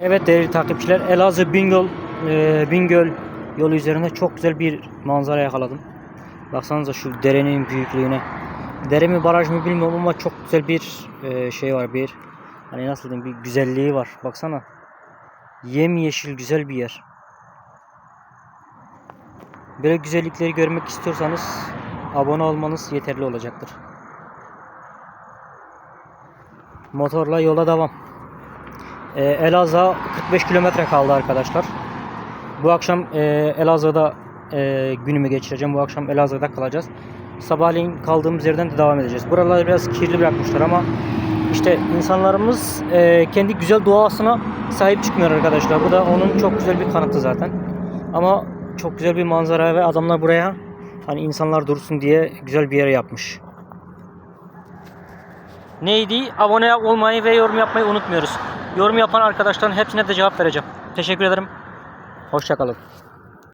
Evet değerli takipçiler Elazığ Bingöl, e, Bingöl yolu üzerinde çok güzel bir manzara yakaladım. Baksanıza şu derenin büyüklüğüne. Dere mi baraj mı bilmiyorum ama çok güzel bir e, şey var bir hani nasıl diyeyim bir güzelliği var. Baksana. Yemyeşil güzel bir yer. Böyle güzellikleri görmek istiyorsanız abone olmanız yeterli olacaktır. Motorla yola devam. Ee, Elazığ'a 45 kilometre kaldı arkadaşlar. Bu akşam e, Elazığ'da e, günümü geçireceğim. Bu akşam Elazığ'da kalacağız. Sabahleyin kaldığımız yerden de devam edeceğiz. Buraları biraz kirli bırakmışlar ama işte insanlarımız e, kendi güzel doğasına sahip çıkmıyor arkadaşlar. Bu da onun çok güzel bir kanıtı zaten. Ama çok güzel bir manzara ve adamlar buraya hani insanlar dursun diye güzel bir yere yapmış. Neydi? Abone olmayı ve yorum yapmayı unutmuyoruz. Yorum yapan arkadaşların hepsine de cevap vereceğim. Teşekkür ederim. Hoşçakalın.